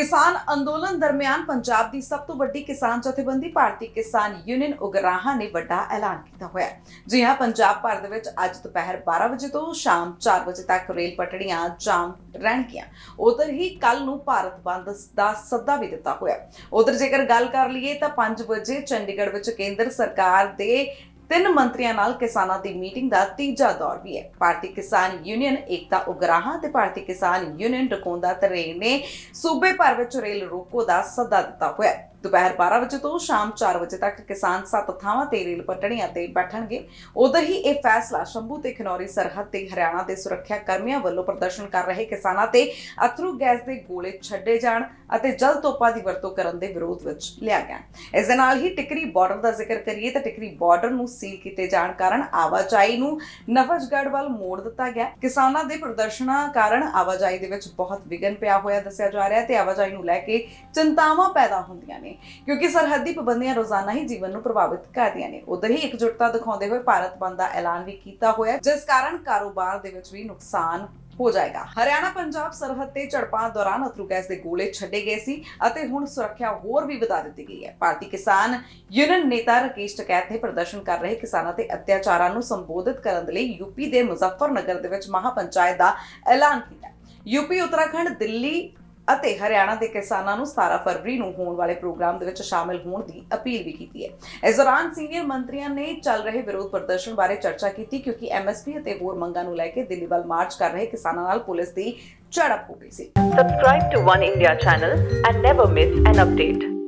ਕਿਸਾਨ ਅੰਦੋਲਨ ਦਰਮਿਆਨ ਪੰਜਾਬ ਦੀ ਸਭ ਤੋਂ ਵੱਡੀ ਕਿਸਾਨ ਜਥੇਬੰਦੀ ਭਾਰਤੀ ਕਿਸਾਨ ਯੂਨੀਅਨ ਉਗਰਾਹਾਂ ਨੇ ਵੱਡਾ ਐਲਾਨ ਕੀਤਾ ਹੋਇਆ ਹੈ। ਜੀ ਹਾਂ, ਪੰਜਾਬ ਭਰ ਦੇ ਵਿੱਚ ਅੱਜ ਦੁਪਹਿਰ 12 ਵਜੇ ਤੋਂ ਸ਼ਾਮ 4 ਵਜੇ ਤੱਕ ਰੇਲ ਪਟੜੀਆਂ ਜਾਮ ਰਹਿਣਗੀਆਂ। ਉਧਰ ਹੀ ਕੱਲ ਨੂੰ ਭਾਰਤ ਬੰਦ ਦਾ ਸੱਦਾ ਵੀ ਦਿੱਤਾ ਹੋਇਆ ਉਧਰ ਜੇਕਰ ਗੱਲ ਕਰ ਲਈਏ ਤਾਂ 5 ਵਜੇ ਚੰਡੀਗੜ੍ਹ ਵਿੱਚ ਕੇਂਦਰ ਸਰਕਾਰ ਦੇ ਤਿੰਨ ਮੰਤਰੀਆਂ ਨਾਲ ਕਿਸਾਨਾਂ ਦੀ ਮੀਟਿੰਗ ਦਾ ਤੀਜਾ ਦੌਰ ਵੀ ਹੈ। ਭਾਰਤੀ ਕਿਸਾਨ ਯੂਨੀਅਨ ਏਕਤਾ ਉਗਰਾਹਾਂ ਤੇ ਭਾਰਤੀ ਕਿਸਾਨ ਯੂਨੀਅਨ ਡਕੌਂਦਾ ਤਰੇ ਨੇ ਸੂਬੇ ਭਰ ਵਿੱਚ ਰੇਲ ਰੋਕੋ ਦਾ ਸੱਦਾ ਦਿੱਤਾ ਹੋਇਆ ਹੈ। ਦੁਪਹਿਰ 12 ਵਜੇ ਤੋਂ ਸ਼ਾਮ 4 ਵਜੇ ਤੱਕ ਕਿਸਾਨ ਸੱਤ ਥਾਵਾਂ ਤੇ ਰੇਲ ਪਟੜੀਆਂ ਤੇ ਬੈਠਣਗੇ। ਉਧਰ ਹੀ ਇਹ ਫੈਸਲਾ ਸ਼ੰਭੂ ਤੇ ਖਨੌਰੀ ਸਰਹੱਦ ਤੇ ਹਰਿਆਣਾ ਦੇ ਸੁਰੱਖਿਆ ਕਰਮੀਆਂ ਵੱਲੋਂ ਪ੍ਰਦਰਸ਼ਨ ਕਰ ਰਹੇ ਕਿਸਾਨਾਂ ਤੇ ਅਥਰੂ ਗੈਸ ਦੇ ਗੋਲੇ ਛੱਡੇ ਜਾਣ ਅਤੇ ਜਲ ਤੋਪਾਂ ਦੀ ਵਰਤੋਂ ਕਰਨ ਦੇ ਵਿਰੋਧ ਵਿੱਚ ਲਿਆ ਗਿਆ। ਇਸ ਦੇ ਨਾਲ ਹੀ ਟਿਕਰੀ ਬਾਰਡਰ ਦਾ ਜ਼ਿਕਰ ਕਰੀਏ ਤਾਂ ਟਿਕਰੀ ਬਾਰਡਰ ਨੂੰ ਸੀਲ ਕੀਤੇ ਜਾਣ ਕਾਰਨ ਆਵਾਜਾਈ ਨੂੰ ਨਵਜਗੜ੍ਹ ਵੱਲ ਮੋੜ ਦਿੱਤਾ ਗਿਆ। ਕਿਸਾਨਾਂ ਦੇ ਪ੍ਰਦਰਸ਼ਨਾਂ ਕਾਰਨ ਆਵਾਜਾਈ ਦੇ ਵਿੱਚ ਬਹੁਤ ਵਿਘਨ ਪਿਆ ਹੋਇਆ ਦੱਸਿਆ ਜਾ ਰਿਹਾ ਤੇ ਆਵਾਜਾਈ ਨੂੰ ਲੈ ਕੇ ਚਿੰਤਾਵਾਂ ਪੈਦਾ ਹੁੰਦੀਆਂ ਨੇ। ਕਿਉਂਕਿ ਸਰਹੱਦੀ ਪਾਬੰਦੀਆਂ ਰੋਜ਼ਾਨਾ ਹੀ ਜੀਵਨ ਨੂੰ ਪ੍ਰਭਾਵਿਤ ਕਰਦੀਆਂ ਨੇ। ਉਧਰ ਹੀ ਇਕਜੁੱਟਤਾ ਦਿਖਾਉਂਦੇ ਹੋਏ ਭਾਰਤ ਬੰਦ ਦਾ ਐਲਾਨ ਵੀ ਕੀਤਾ ਹੋਇਆ ਜਿਸ ਕਾਰਨ ਕਾਰੋਬਾਰ ਦੇ ਵਿੱਚ ਵੀ ਨੁਕਸਾਨ ਹੋ ਜਾਏਗਾ। ਹਰਿਆਣਾ, ਪੰਜਾਬ ਸਰਹੱਦ ਤੇ ਝੜਪਾਂ ਦੌਰਾਨ ਅਥਰੂ ਗੈਸ ਦੇ ਗੋਲੇ ਛੱਡੇ ਗਏ ਸੀ ਅਤੇ ਹੁਣ ਸੁਰੱਖਿਆ ਹੋਰ ਵੀ ਵਧਾ ਦਿੱਤੀ ਗਈ ਹੈ। ਭਾਰਤੀ ਕਿਸਾਨ ਯੂਨੀਅਨ ਨੇਤਾ ਰਕੇਸ਼ ਟਕੈਤ ਨੇ ਪ੍ਰਦਰਸ਼ਨ ਕਰ ਰਹੇ ਕਿਸਾਨਾਂ ਤੇ ਅਤਿਆਚਾਰਾਂ ਨੂੰ ਸੰਬੋਧਿਤ ਕਰਨ ਦੇ ਲਈ ਯੂਪੀ ਦੇ ਮੁਜ਼ੱਫਰਨਗਰ ਦੇ ਵਿੱਚ ਮਹਾਪੰਚਾਇਤ ਦਾ ਐਲਾਨ ਕੀਤਾ ਯੂਪੀ ਉੱਤਰਾਖੰਡ, ਦਿੱਲੀ ਅਤੇ ਹਰਿਆਣਾ ਦੇ ਕਿਸਾਨਾਂ ਨੂੰ 17 ਫਰਵਰੀ ਨੂੰ ਹੋਣ ਵਾਲੇ ਪ੍ਰੋਗਰਾਮ ਦੇ ਵਿੱਚ ਸ਼ਾਮਿਲ ਹੋਣ ਦੀ ਅਪੀਲ ਵੀ ਕੀਤੀ ਹੈ ਇਸ ਦੌਰਾਨ ਸੀਨੀਅਰ ਮੰਤਰੀਆਂ ਨੇ ਚੱਲ ਰਹੇ ਵਿਰੋਧ ਪ੍ਰਦਰਸ਼ਨ ਬਾਰੇ ਚਰਚਾ ਕੀਤੀ ਕਿਉਂਕਿ ਐਮਐਸਪੀ ਅਤੇ ਹੋਰ ਮੰਗਾਂ ਨੂੰ ਲੈ ਕੇ ਦਿੱਲੀ ਵੱਲ ਮਾਰਚ ਕਰ ਰਹੇ ਕਿਸਾਨਾਂ ਨਾਲ ਪੁਲਿਸ ਦੀ ਝੜਪ ਹੋ ਗਈ ਸੀ Subscribe to One India channel and never miss an update.